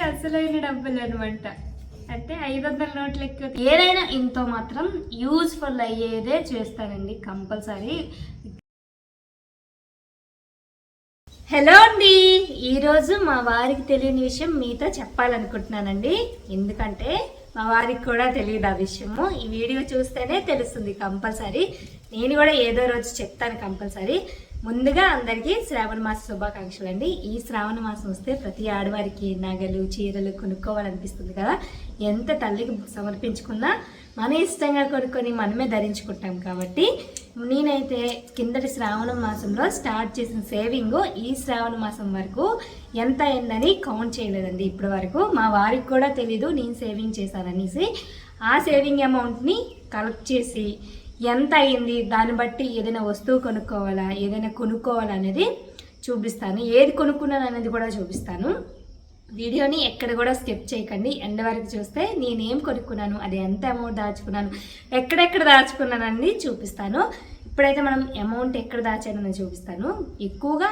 అసలైన డబ్బులు అనమాట అంటే ఐదు వందల నోట్లు ఎక్కువ. ఏదైనా ఇంతో మాత్రం యూజ్ఫుల్ అయ్యేదే చేస్తానండి కంపల్సరీ. హలో అండి. ఈరోజు మా వారికి తెలియని విషయం మీతో చెప్పాలనుకుంటున్నానండి. ఎందుకంటే మా వారికి కూడా తెలియదు ఆ విషయము. ఈ వీడియో చూస్తేనే తెలుస్తుంది కంపల్సరీ. నేను కూడా ఏదో రోజు చెప్తాను కంపల్సరీ. ముందుగా అందరికీ శ్రావణ మాస శుభాకాంక్షలు అండి. ఈ శ్రావణ మాసం వస్తే ప్రతి ఆడవారికి నగలు చీరలు కొనుక్కోవాలనిపిస్తుంది కదా. ఎంత తల్లికి సమర్పించుకున్నా మన ఇష్టంగా కొనుక్కొని మనమే ధరించుకుంటాం కాబట్టి నేనైతే కిందటి శ్రావణ మాసంలో స్టార్ట్ చేసిన సేవింగ్ ఈ శ్రావణ మాసం వరకు ఎంత అయిందని కౌంట్ చేయలేదండి. ఇప్పటి వరకు మా వారికి కూడా తెలీదు నేను సేవింగ్ చేశాననేసి. ఆ సేవింగ్ అమౌంట్ని కలెక్ట్ చేసి ఎంత అయింది దాన్ని బట్టి ఏదైనా వస్తువు కొనుక్కోవాలా? ఏదైనా కొనుక్కోవాలా అనేది చూపిస్తాను. ఏది కొనుక్కున్నాను అనేది కూడా చూపిస్తాను. వీడియోని ఎక్కడ కూడా స్కిప్ చేయకండి. ఎండ వరకు చూస్తే నేనేం కొనుక్కున్నాను అది ఎంత అమౌంట్ దాచుకున్నాను ఎక్కడెక్కడ దాచుకున్నానని చూపిస్తాను. ఇప్పుడైతే మనం అమౌంట్ ఎక్కడ దాచానని చూపిస్తాను. ఎక్కువగా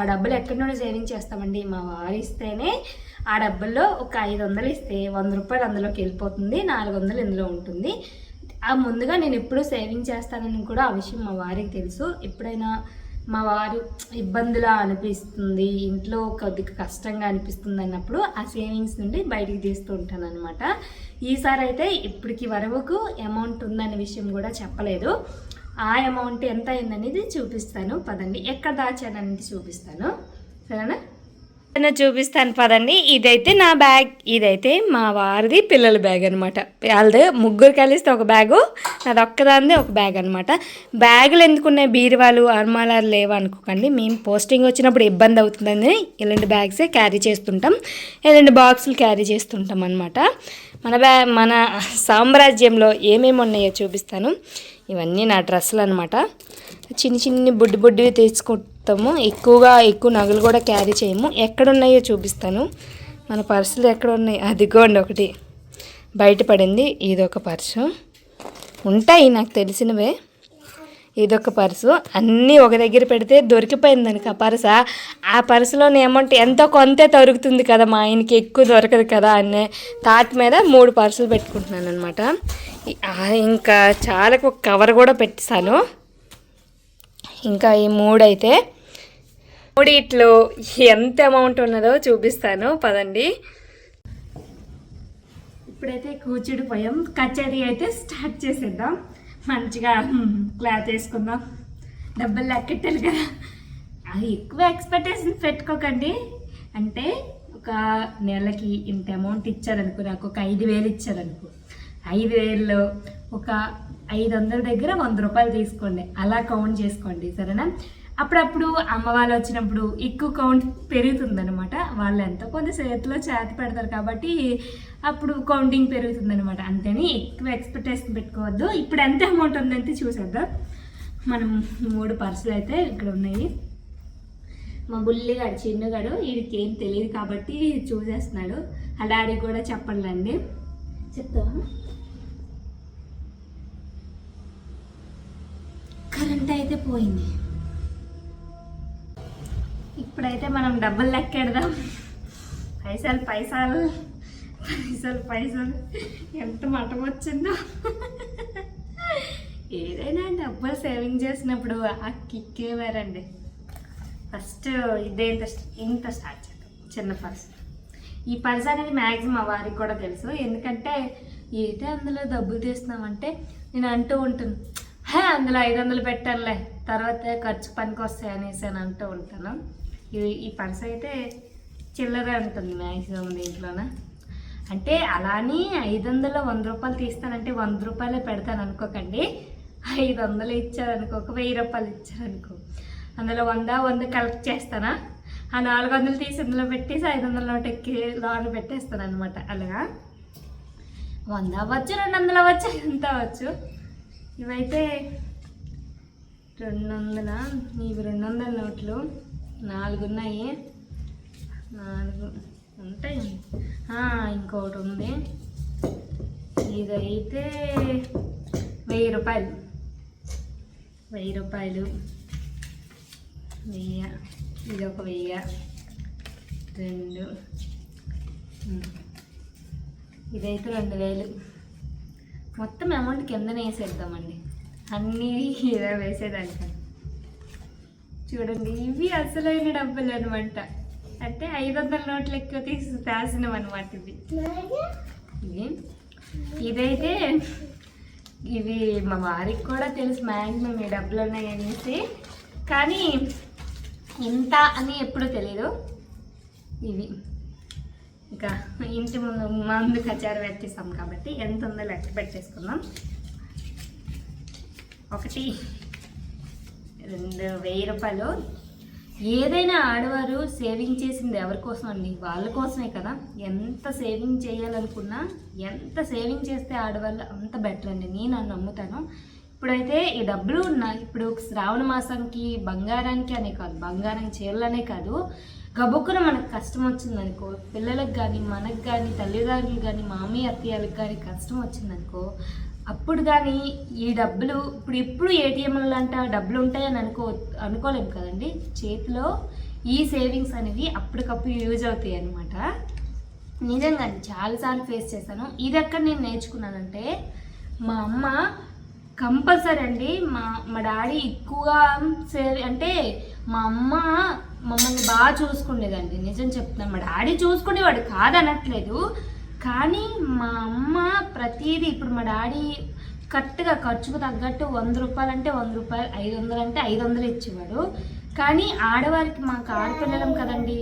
ఆ డబ్బులు ఎక్కడి నుండి సేవింగ్ చేస్తామండి? మా వారు ఇస్తేనే ఆ డబ్బుల్లో ఒక ఐదు వందలు ఇస్తే వంద రూపాయలు అందులోకి వెళ్ళిపోతుంది నాలుగు వందలు ఇందులో ఉంటుంది. ఆ ముందుగా నేను ఎప్పుడూ సేవింగ్ చేస్తానని కూడా ఆ విషయం మా వారికి తెలుసు. ఎప్పుడైనా మా వారు ఇబ్బందిలా అనిపిస్తుంది ఇంట్లో కొద్దిగా కష్టంగా అనిపిస్తుంది అన్నప్పుడు ఆ సేవింగ్స్ నుండి బయటికి తీస్తూ ఉంటాను అనమాట ఈసారి అయితే ఇప్పటికి వరకు అమౌంట్ ఉందనే విషయం కూడా చెప్పలేదు. ఆ అమౌంట్ ఎంత అయిందనేది చూపిస్తాను. పదండి. ఎక్కడ దాచాననేది చూపిస్తాను. సరేనా? చూపిస్తాను పదండి. ఇదైతే నా బ్యాగ్. ఇదైతే మా వారిది పిల్లల బ్యాగ్ అనమాట వాళ్ళది ముగ్గురు కలిస్తే ఒక బ్యాగు నాది ఒక్కదానిది ఒక బ్యాగ్ అనమాట బ్యాగులు ఎందుకున్నాయి? బీరువాలు అర్మాలాలు లేవు అనుకోకండి. మేము పోస్టింగ్ వచ్చినప్పుడు ఇబ్బంది అవుతుందని ఇలాంటి బ్యాగ్సే క్యారీ చేస్తుంటాం. ఇలాంటి బాక్సులు క్యారీ చేస్తుంటాం అనమాట మన బ్యా మన సామ్రాజ్యంలో ఏమేమి ఉన్నాయో చూపిస్తాను. ఇవన్నీ నా డ్రెస్సులు అనమాట చిన్ని చిన్ని బుడ్డి బుడ్డివి మొత్తము ఎక్కువగా ఎక్కువ నగలు కూడా క్యారీ చేయము. ఎక్కడ ఉన్నాయో చూపిస్తాను. మన పర్సులు ఎక్కడ ఉన్నాయి అదిగోండి ఒకటి. బయటపడింది ఇదొక పర్సు. ఉంటాయి నాకు తెలిసినవే. ఇదొక పర్సు. అన్నీ ఒక దగ్గర పెడితే దొరికిపోయింది అనుక ఆ పర్స? ఆ పర్సులోని అమౌంట్ ఎంతో కొంతే దొరుకుతుంది కదా? మా ఆయనకి ఎక్కువ దొరకదు కదా అనే తాటి మీద మూడు పర్సులు పెట్టుకుంటున్నాను అనమాట ఇంకా చాలా ఒక కవర్ కూడా పెట్టేశాను. ఇంకా ఈ మూడైతే మూడిట్లో ఎంత అమౌంట్ ఉన్నదో చూపిస్తాను. పదండి. ఇప్పుడైతే కూర్చుడిపోయాం కచేరీ అయితే స్టార్ట్ చేసేద్దాం. మంచిగా క్లాత్ వేసుకుందాం. డబ్బులు లెక్కెట్టాలి కదా. అది ఎక్కువ ఎక్స్పెక్టేషన్ పెట్టుకోకండి. అంటే ఒక నెలకి ఇంత అమౌంట్ ఇచ్చారనుకో నాకు ఒక ఐదు వేలు ఇచ్చారనుకో ఐదు వేలలో ఒక ఐదు వందల దగ్గర వంద రూపాయలు తీసుకోండి. అలా కౌంట్ చేసుకోండి సరేనా? అప్పుడప్పుడు అమ్మ వాళ్ళు వచ్చినప్పుడు ఎక్కువ కౌంట్ పెరుగుతుందనమాట వాళ్ళు ఎంతో కొంత చేతిలో చేతి పెడతారు కాబట్టి అప్పుడు కౌంటింగ్ పెరుగుతుందనమాట అంతేని ఎక్కువ ఎక్స్పెక్టేషన్ పెట్టుకోవద్దు. ఇప్పుడు ఎంత అమౌంట్ ఉందంటే చూసేద్దాం. మనం మూడు పర్సులు అయితే ఇక్కడ ఉన్నాయి. మా బుల్లిగాడు చిన్నగాడు వీడికి ఏం తెలియదు కాబట్టి చూసేస్తున్నాడు. ఆ డాడీ కూడా చెప్పండి చెప్తావా? కరెంట్ అయితే పోయింది. ఇప్పుడైతే మనం డబ్బులు లెక్కెడదాం. పైసలు పైసలు పైసలు పైసలు. ఎంత మటం వచ్చిందో. ఏదైనా డబ్బులు సేవింగ్ చేసినప్పుడు ఆ కిక్కే వేరండి. ఫస్ట్ ఇదే ఇంత ఇంత స్టార్ట్ చేద్దాం. చిన్న పర్స్. ఈ పర్స్ అనేది మ్యాక్సిమం వారికి కూడా తెలుసు. ఎందుకంటే ఏంటి అందులో డబ్బులు తీస్తున్నామంటే నేను అంటూ ఉంటుంది హే అందులో ఐదు వందలు పెట్టానులే. తర్వాత ఖర్చు పనికి వస్తాయి అనేసి అని అంటూ ఉంటాను. ఈ ఈ పర్స్ అయితే చిల్లర ఉంటుంది మ్యాక్సిమం దీంట్లోన. అంటే అలాని ఐదు వందలు వంద రూపాయలు తీస్తానంటే వంద రూపాయలే పెడతాను అనుకోకండి. ఐదు వందలు ఇచ్చారనుకో ఒక వెయ్యి రూపాయలు ఇచ్చారనుకో. అందులో వంద వంద కలెక్ట్ చేస్తానా? ఆ నాలుగు వందలు తీసి ఇందులో పెట్టేసి ఐదు వందల నోట ఎక్కి లోన్ పెట్టేస్తాను అనమాట అలాగా? వంద అవ్వచ్చు రెండు వందలు అవ్వచ్చు ఎంత అవ్వచ్చు? ఇవైతే రెండు వందల ఇవి రెండు వందల నోట్లు. నాలుగు ఉన్నాయి నాలుగు ఉంటాయి. ఇంకొకటి ఉంది ఇదైతే వెయ్యి రూపాయలు. వెయ్యి రూపాయలు. వెయ్యి ఇది ఒక వెయ్యి రెండు. ఇదైతే రెండు వేలు. మొత్తం అమౌంట్ కిందనే వేసేద్దామండి. అన్నీ ఇలా వేసేదానికని. చూడండి ఇవి అసలైన డబ్బులు అనమాట అంటే ఐదు వందల నోట్లు ఎక్కువ తీసి దాసినాం అనమాట ఇవి. ఇదైతే ఇవి మా వారికి కూడా తెలుసు మ్యాక్సిమం ఈ డబ్బులు ఉన్నాయి అనేసి కానీ ఇంత అని ఎప్పుడూ తెలియదు ఇవి. ఇంకా ఇంటి ముందు మందు కచారు పెట్టేస్తాం కాబట్టి ఎంత ఉందో లెక్క పెట్టేసుకుందాం. ఒకటి రెండు వెయ్యి రూపాయలు. ఏదైనా ఆడవారు సేవింగ్ చేసింది ఎవరి కోసం అండి? వాళ్ళ కోసమే కదా. ఎంత సేవింగ్ చేయాలనుకున్నా ఎంత సేవింగ్ చేస్తే ఆడవాళ్ళు అంత బెటర్ అండి. నేను నన్ను నమ్ముతాను. ఇప్పుడైతే ఈ డబ్బులు ఉన్నాయి ఇప్పుడు శ్రావణ మాసంకి బంగారానికి అనే కాదు బంగారం చీరలనే కాదు గబుక్కున మనకు కష్టం వచ్చిందనుకో పిల్లలకు కానీ మనకు కానీ తల్లిదండ్రులు కానీ మామీ అత్తయ్యలకు కానీ కష్టం వచ్చిందనుకో అప్పుడు కానీ ఈ డబ్బులు ఇప్పుడు ఎప్పుడు ఏటీఎంలు అంట డబ్బులు ఉంటాయని అనుకో అనుకోలేము కదండి? చేతిలో ఈ సేవింగ్స్ అనేవి అప్పటికప్పుడు యూజ్ అవుతాయి అనమాట నిజంగా చాలాసార్లు ఫేస్ చేశాను. ఇది ఎక్కడ నేను నేర్చుకున్నానంటే మా అమ్మ కంపల్సరీ అండి. మా మా డాడీ ఎక్కువగా సేవ్ అంటే మా అమ్మ మమ్మల్ని బాగా చూసుకునేదండి నిజం చెప్తున్నాను మా డాడీ చూసుకునేవాడు కాదనట్లేదు. కానీ మా అమ్మ ప్రతిదీ ఇప్పుడు మా డాడీ కరెక్ట్గా ఖర్చుకు తగ్గట్టు వంద రూపాయలు అంటే వంద రూపాయలు ఐదు వందలు అంటే ఐదు వందలు ఇచ్చేవాడు. కానీ ఆడవారికి మాకు ఆడపిల్లలం కదండి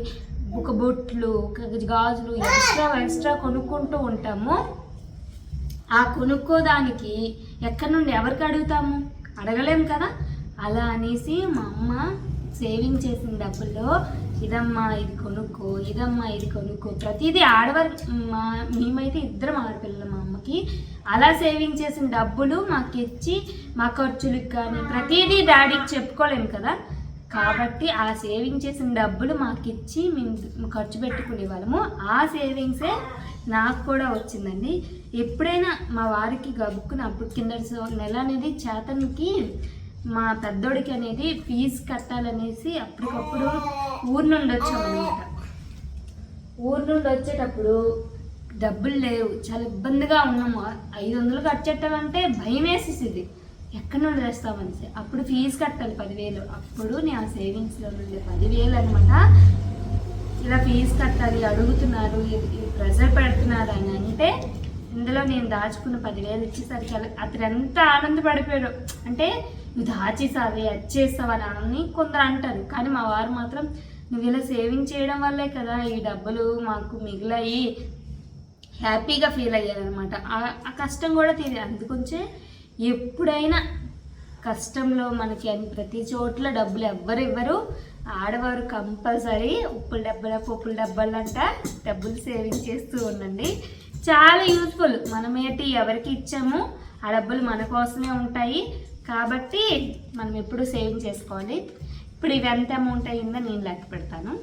ఒక బొట్లు ఒక గాజులు ఎక్స్ట్రా ఎక్స్ట్రా కొనుక్కుంటూ ఉంటాము. ఆ కొనుక్కోదానికి ఎక్కడి నుండి ఎవరికి అడుగుతాము? అడగలేము కదా? అలా అనేసి మా అమ్మ సేవింగ్ చేసిన డబ్బుల్లో ఇదమ్మా ఇది కొనుక్కో ఇదమ్మా ఇది కొనుక్కో. ప్రతిదీ ఆడవారు మా మేమైతే ఇద్దరం ఆడపిల్లలు మా అమ్మకి. అలా సేవింగ్ చేసిన డబ్బులు మాకు ఇచ్చి మా ఖర్చులకు కానీ ప్రతిదీ డాడీకి చెప్పుకోలేము కదా? కాబట్టి ఆ సేవింగ్ చేసిన డబ్బులు మాకు ఇచ్చి మేము ఖర్చు పెట్టుకునే వాళ్ళము. ఆ సేవింగ్సే నాకు కూడా వచ్చిందండి. ఎప్పుడైనా మా వారికి గబుక్కున అప్పుడు కింద నెల అనేది చేతనికి మా పెద్దోడికి అనేది ఫీజు కట్టాలనేసి అప్పటికప్పుడు ఊరు నుండి వచ్చామన్నమాట. ఊరు నుండి వచ్చేటప్పుడు డబ్బులు లేవు. చాలా ఇబ్బందిగా ఉన్నాము. ఐదు వందలు కట్టేటంటే భయం వేసేసింది ఎక్కడి నుండి తెస్తామనేసి అప్పుడు ఫీజు కట్టాలి పదివేలు. అప్పుడు నేను ఆ సేవింగ్స్లో నుండి పదివేలు అనమాట ఇలా ఫీజు కట్టాలి అడుగుతున్నారు ప్రెజర్ పెడుతున్నారు అని అంటే ఇందులో నేను దాచుకున్న పదివేలు ఇచ్చేసరికి అతను ఎంత ఆనందపడిపోయాడు. అంటే నువ్వు దాచేసావే వచ్చేస్తావా అని కొందరు అంటారు. కానీ మా వారు మాత్రం నువ్వు ఇలా సేవింగ్ చేయడం వల్లే కదా ఈ డబ్బులు మాకు మిగిలాయి. హ్యాపీగా ఫీల్ అయ్యారనమాట ఆ కష్టం కూడా తీరి అందుకొంచే ఎప్పుడైనా కష్టంలో మనకి అని ప్రతి చోట్ల డబ్బులు ఎవ్వరు ఇవ్వరు. ఆడవారు కంపల్సరీ ఉప్పుల డబ్బల పప్పుల డబ్బాలంట డబ్బులు సేవింగ్ చేస్తూ ఉండండి. చాలా యూస్ఫుల్. మనమేటి ఎవరికి ఇచ్చామో? ఆ డబ్బులు మన కోసమే ఉంటాయి. కాబట్టి మనం ఎప్పుడు సేవింగ్ చేసుకోవాలి. ఇప్పుడు ఇవి ఎంత అమౌంట్ అయ్యిందో నేను లెక్క పెడతాను.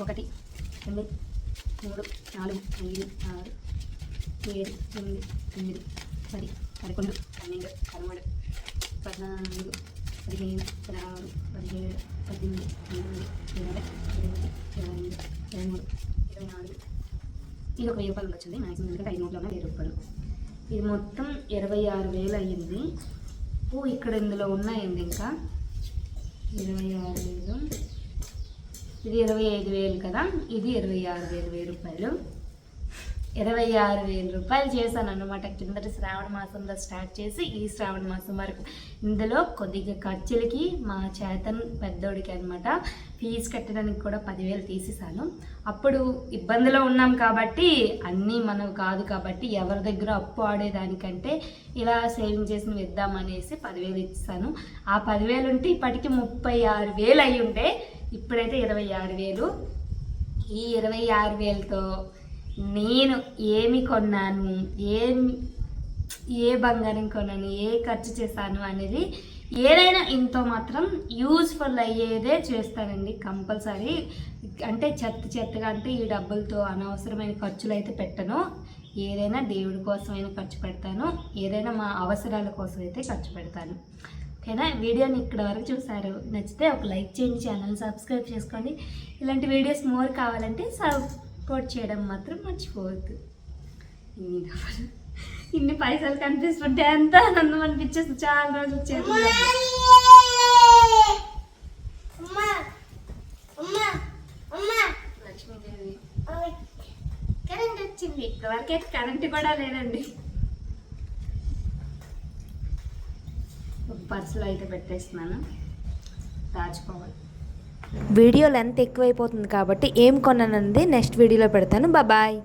ఒకటి రెండు మూడు నాలుగు ఐదు ఆరు ఏడు ఎనిమిది తొమ్మిది పది. పదకొండు పన్నెండు పదమూడు పద్నాలుగు పదిహేను పదహారు పదిహేడు పద్దెనిమిది పంతొమ్మిది ఇరవై ఇరవై ఇరవై ఐదు ఇరవై మూడు ఇరవై నాలుగు. ఇది ఒక వెయ్యి రూపాయలు వచ్చింది. మ్యాక్సిమం ఎందుకంటే ఐదు నోట్లో వెయ్యి రూపాయలు ఇది మొత్తం ఇరవై ఆరు వేలు అయ్యింది పూ ఇక్కడ ఇందులో ఉన్నాయండి ఇంకా. ఇరవై ఆరు వేలు. ఇది ఇరవై ఐదు వేలు కదా. ఇది ఇరవై ఆరు వేలు వెయ్యి రూపాయలు. ఇరవై ఆరు వేల రూపాయలు చేశాను అనమాట కిందటి శ్రావణ మాసంలో స్టార్ట్ చేసి ఈ శ్రావణ మాసం వరకు. ఇందులో కొద్దిగా ఖర్చులకి మా చేతన్ పెద్దోడికి అనమాట ఫీజు కట్టడానికి కూడా పదివేలు తీసేసాను అప్పుడు ఇబ్బందిలో ఉన్నాం కాబట్టి అన్నీ మనం కాదు కాబట్టి ఎవరి దగ్గర అప్పు ఆడేదానికంటే ఇలా సేవింగ్ చేసి ఇద్దామనేసి పదివేలు ఇచ్చాను ఆ పదివేలు ఉంటే ఇప్పటికి ముప్పై ఆరు వేలు అయి ఉంటే ఇప్పుడైతే ఇరవై ఆరు వేలు. ఈ ఇరవై ఆరు వేలతో నేను ఏమి కొన్నాను ఏం ఏ బంగారం కొన్నాను ఏ ఖర్చు చేశాను అనేది ఏదైనా ఇంతో మాత్రం యూజ్ఫుల్ అయ్యేదే చేస్తానండి కంపల్సరీ. అంటే చెత్త చెత్తగా అంటే ఈ డబ్బులతో అనవసరమైన ఖర్చులు అయితే పెట్టను. ఏదైనా దేవుడి కోసమైనా ఖర్చు పెడతాను. ఏదైనా మా అవసరాల కోసం అయితే ఖర్చు పెడతాను. ఓకేనా? వీడియోని ఇక్కడ వరకు చూసారు నచ్చితే ఒక లైక్ చేయండి ఛానల్ సబ్స్క్రైబ్ చేసుకోండి. ఇలాంటి వీడియోస్ మోర్ కావాలంటే సబ్ సపోర్ట్ చేయడం మాత్రం మర్చిపోవద్దు. ఇన్ని డబ్బులు ఇన్ని పైసలు కనిపిస్తుంటే ఎంత ఆనందం అనిపించేసి చాలా రోజులు లక్ష్మీదేవి. కరెంట్ వచ్చింది. ఇప్పటివరకైతే కరెంట్ కూడా లేదండి. పర్సులో అయితే పెట్టేస్తున్నాను. దాచుకోవాలి. వీడియో లెంత్ ఎక్కువైపోతుంది కాబట్టి ఏం కొన్నానంది నెక్స్ట్ వీడియోలో పెడతాను. బాయ్